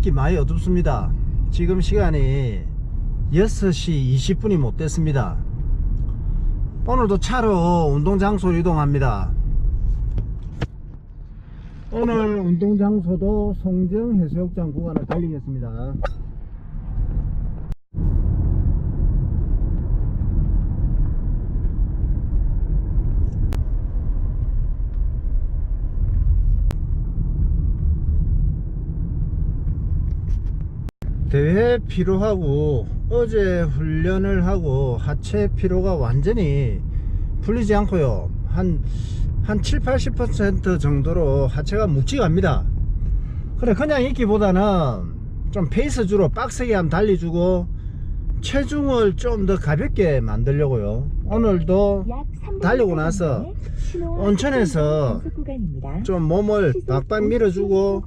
밖이 많이 어둡습니다. 지금 시간이 6시 20분이 못 됐습니다. 오늘도 차로 운동 장소로 이동합니다. 오늘 운동 장소도 송정 해수욕장 구간을 달리겠습니다. 대회 피로하고 어제 훈련을 하고 하체 피로가 완전히 풀리지 않고요. 한, 한 7, 80% 정도로 하체가 묵직합니다. 그래, 그냥 있기보다는 좀 페이스 주로 빡세게 한번 달리주고 체중을 좀 더 가볍게 만들려고요. 오늘도 달리고 나서 온천에서 좀 몸을 박박 밀어주고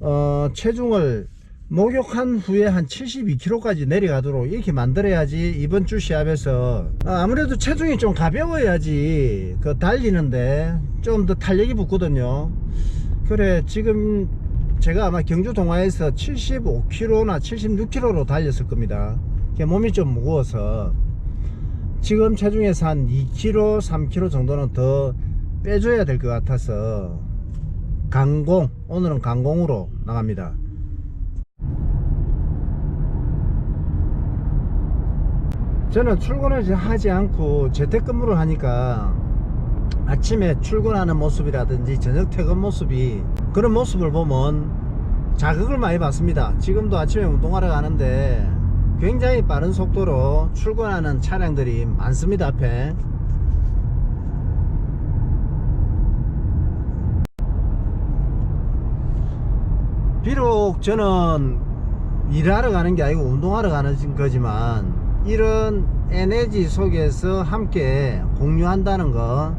어, 체중을 목욕한 후에 한 72kg까지 내려가도록 이렇게 만들어야지 이번 주 시합에서. 아, 아무래도 체중이 좀 가벼워야지 그 달리는데 좀 더 탄력이 붙거든요. 그래 지금 제가 아마 경주 동아에서 75kg나 76kg로 달렸을 겁니다. 몸이 좀 무거워서. 지금 체중에서 한 2kg 3kg 정도는 더 빼줘야 될 것 같아서 강공 오늘은 강공으로 나갑니다 저는 출근을 하지 않고 재택근무를 하니까 아침에 출근하는 모습이라든지 저녁 퇴근 모습이 그런 모습을 보면 자극을 많이 받습니다. 지금도 아침에 운동하러 가는데 굉장히 빠른 속도로 출근하는 차량들이 많습니다. 앞에. 비록 저는 일하러 가는 게 아니고 운동하러 가는 거지만 이런 에너지 속에서 함께 공유한다는 거.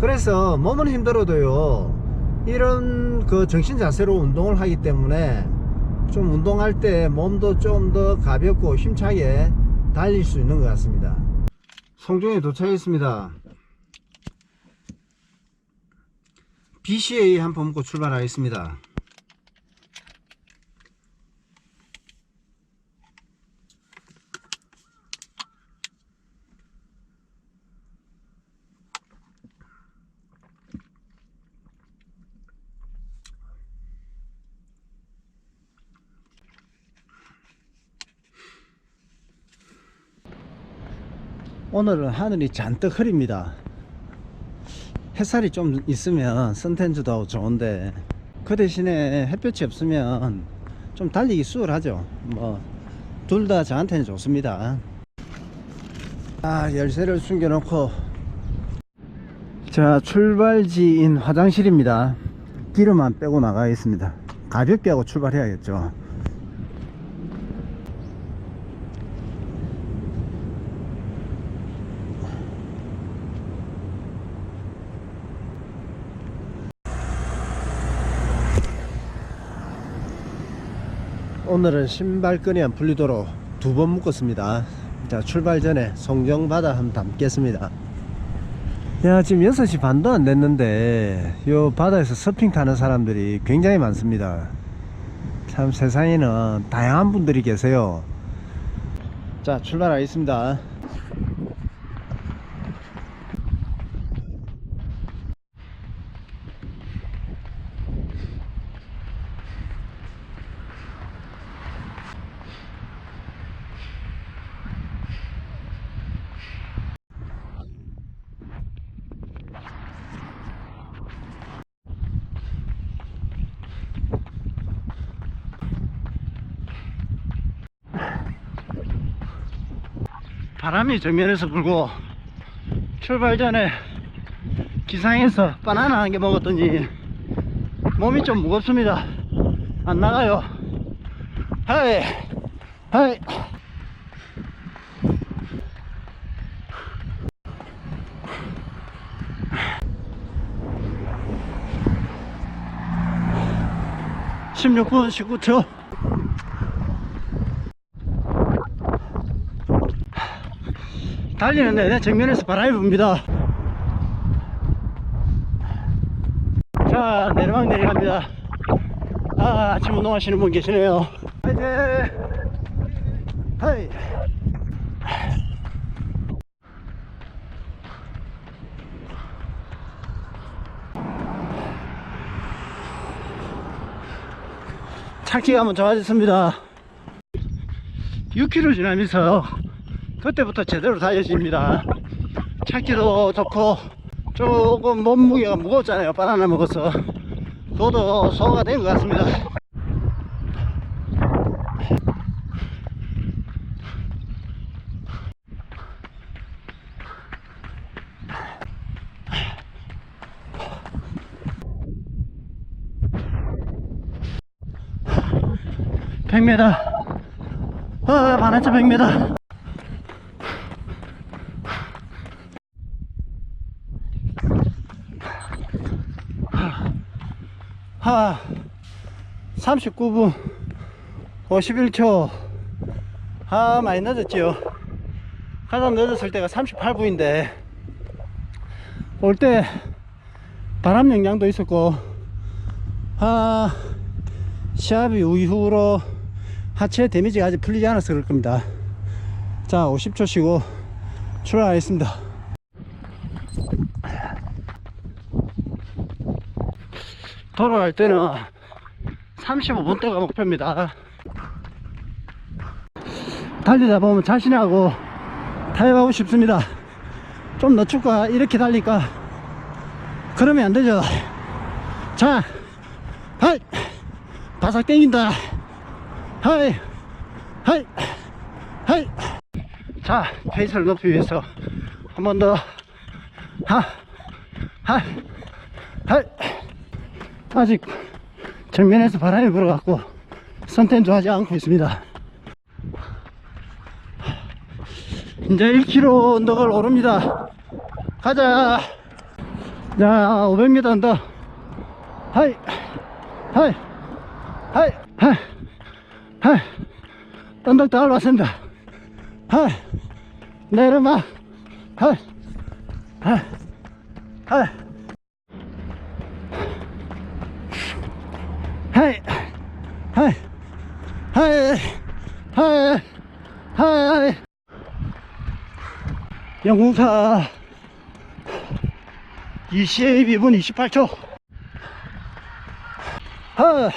그래서 몸은 힘들어도요 이런 그 정신 자세로 운동을 하기 때문에 좀 운동할 때 몸도 좀 더 가볍고 힘차게 달릴 수 있는 것 같습니다. 송정에 도착했습니다. BCA 한 번 먹고 출발하겠습니다 오늘은 하늘이 잔뜩 흐립니다. 햇살이 좀 있으면 선텐즈도 좋은데 그 대신에 햇볕이 없으면 좀 달리기 수월하죠. 뭐 둘 다 저한테는 좋습니다. 아 열쇠를 숨겨 놓고 자 출발지인 화장실입니다. 기름만 빼고 나가겠습니다. 가볍게 하고 출발해야겠죠. 오늘은 신발끈이 안 풀리도록 두 번 묶었습니다. 자, 출발 전에 송정바다 한번 담겠습니다. 야, 지금 6시 반도 안 됐는데, 요 바다에서 서핑 타는 사람들이 굉장히 많습니다. 참 세상에는 다양한 분들이 계세요. 자, 출발하겠습니다. 바람이 정면에서 불고 출발 전에 기상에서 바나나 한 개 먹었더니 몸이 좀 무겁습니다. 안 나가요. 하이, 하이. (16분 19초) 달리는데 내 정면에서 바람이 붑니다 자 내리막 내려갑니다 아, 아침 운동하시는 분 계시네요. 화이팅! 하이! 찾기가 한번 좋아졌습니다. 6km 지나면서 그때부터 제대로 달려집니다. 찾기도 좋고 조금 몸무게가 무겁잖아요. 바나나 먹어서 그것도 소화가 된 것 같습니다. 백 m 아, 반환차 100m. 하, 39분 51초. 아, 많이 늦었지요. 가장 늦었을 때가 38분인데, 올 때 바람 영향도 있었고, 아, 시합 이후로 하체 데미지가 아직 풀리지 그럴 겁니다. 자, 50초 쉬고 출발하겠습니다. 돌아갈 때는 35분대가 목표입니다. 달리다 보면 자신하고 타협하고 싶습니다. 좀 늦출까? 이렇게 달릴까? 그러면 안 되죠. 자, 하이! 바삭 땡긴다. 하이! 하이! 하이! 자, 페이스를 높이기 위해서 한 번 더. 하! 하! 아직 정면에서 바람이 불어갖고 선텐도 하지 않고 있습니다. 이제 1km 언덕을 오릅니다. 가자. 자, 500m 언덕. 하이, 하이, 하이, 하이, 하이. 언덕 다 올라왔습니다. 하이, 내려마. 하이, 하이, 하이. 하이, 하이, 하이, 하이, 하이. 영웅사 22분 28초. 하이,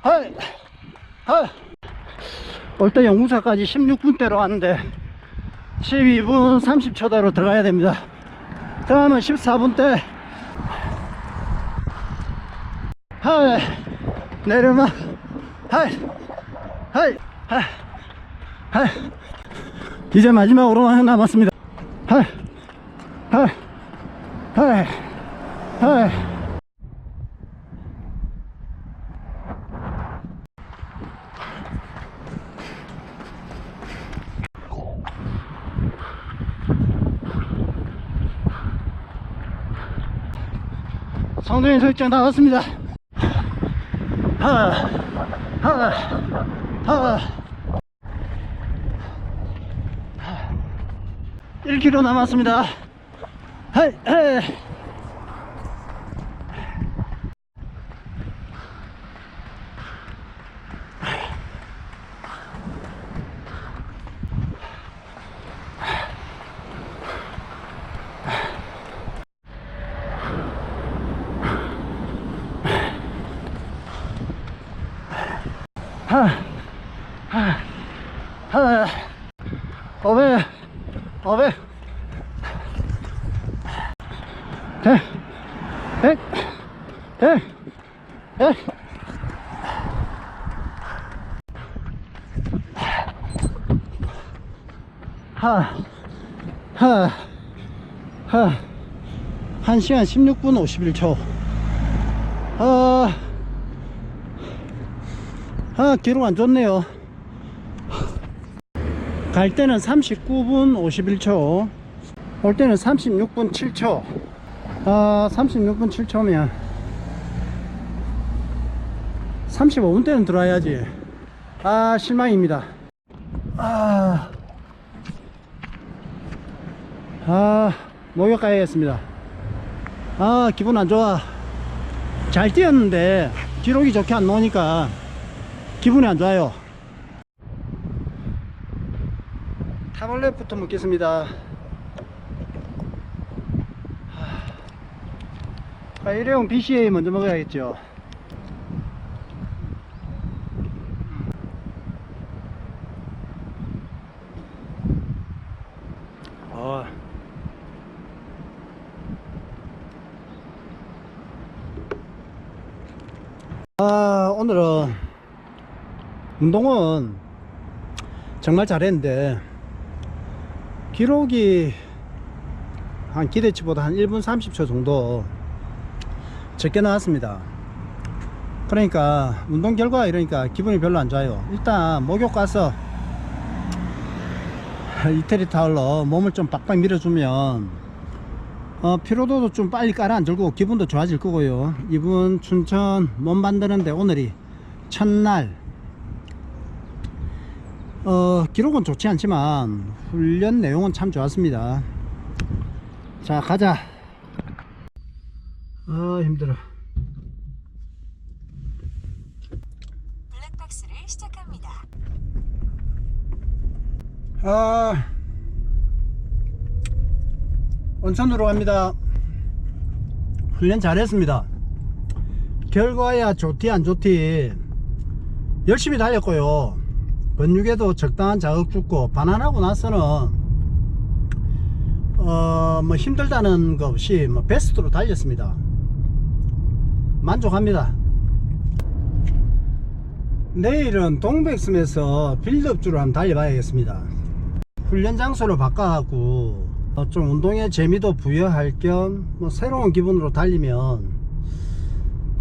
하이, 하이. 올때 영웅사까지 16분대로 왔는데 12분 30초대로 들어가야 됩니다. 다음은 14분대. 하이. 내려마 하이 하이 하이 이제 마지막 으로 남았습니다. 하이 하이 하이 하이 성동인 설정 나왔습니다 하, 하, 하. 1km 남았습니다. 하이, 하이. 하, 하, 하, 하, 하, 하, 1시간 16분 51초. 아, 아, 기록 안 좋네요. 갈 때는 39분 51초. 올 때는 36분 7초. 아, 36분 7초면 35분 때는 들어와야지. 아, 실망입니다. 아, 아, 목욕 가야겠습니다. 아, 기분 안 좋아. 잘 뛰었는데, 기록이 좋게 안 나오니까 기분이 안 좋아요 타블렛부터 먹겠습니다. 하, 아, 일회용 BCA 먼저 먹어야겠죠. 아. 아, 오늘은 운동은 정말 잘했는데 기록이 한 기대치보다 한 1분 30초 정도 적게 나왔습니다. 그러니까 운동 결과 이러니까 기분이 별로 안 좋아요. 일단 목욕 가서 이태리 타올로 몸을 좀 빡빡 밀어주면 어, 피로도도 좀 빨리 깔아앉을고 기분도 좋아질 거고요 이분 춘천 몸 만드는데 오늘이 첫날 어, 기록은 좋지 않지만 훈련 내용은 참 좋았습니다. 자 가자. 아 힘들어. 블랙박스를 시작합니다. 아 온천으로 갑니다. 훈련 잘했습니다. 결과야 좋디 안 좋디? 열심히 달렸고요 근육에도 적당한 자극 주고 반환하고 나서는 어 뭐 힘들다는 거 없이 뭐 베스트로 달렸습니다. 만족합니다. 내일은 동백섬에서 빌드업주로 한번 달려봐야겠습니다. 훈련 장소를 바꿔갖고 어, 좀 운동의 재미도 부여할 겸 뭐 새로운 기분으로 달리면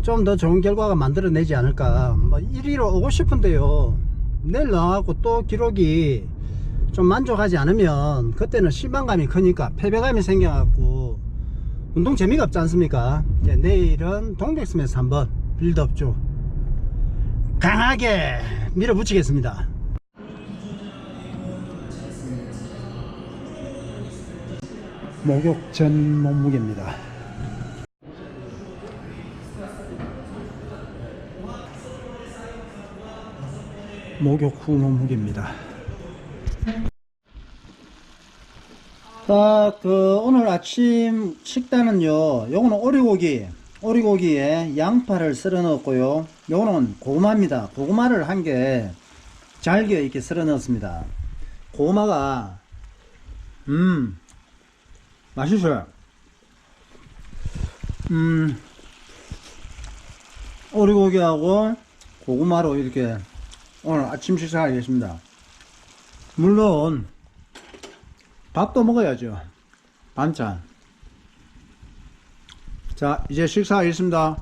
좀 더 좋은 결과가 만들어내지 않을까. 뭐 1위로 오고 싶은데요 내일 나와갖고 또 기록이 좀 만족하지 않으면 그때는 실망감이 크니까 패배감이 생겨갖고 운동 재미가 없지 않습니까 네, 내일은 동백섬에서 한번 빌드업주 강하게 밀어붙이겠습니다 목욕 전 몸무게입니다. 목욕 후 몸무게입니다. 자, 그 오늘 아침 식단은요. 요거는 오리고기, 오리고기에 양파를 썰어 넣었고요. 요거는 고구마입니다. 고구마를 한 개 잘게 이렇게 썰어 넣었습니다. 고구마가 음 맛있어요. 음, 오리고기하고 고구마로 이렇게 오늘 아침 식사하겠습니다. 물론, 밥도 먹어야죠. 반찬. 자, 이제 식사하겠습니다.